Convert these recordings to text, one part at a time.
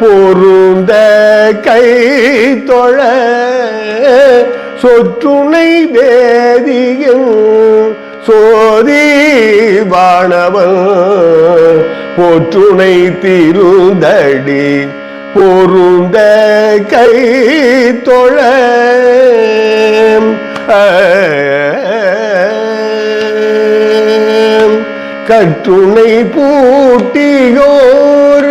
பொருந்த கை தொழ சொற்றுணை வேதியும் சோதி வாணவன் போற்றுணை திருந்தடி பொருந்த கை தொழ. கற்றுணை பூட்டியோர்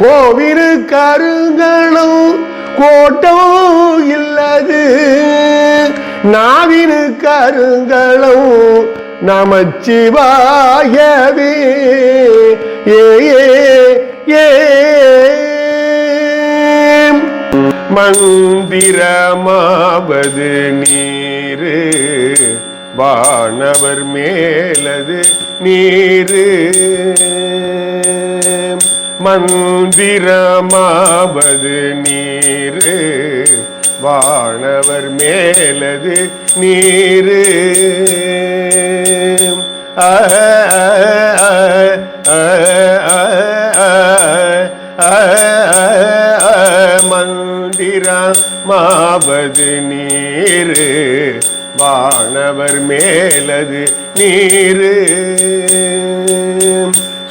கோவினு கருங்களும் கோட்டமும் இல்லது. நாவினு கருங்களும் நமச்சிவாயவே. ஏ ஏ. மந்திரமாவது நீரு வானவர் மேலது நீரு. மந்திரமாவது நீரு. வானவர் மேலது நீரு. ஆ மந்திரமாவது நீரு. வானவர் மேலது நீரு.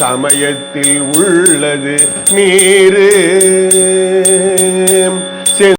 சமயத்தில் உள்ளது நீரு.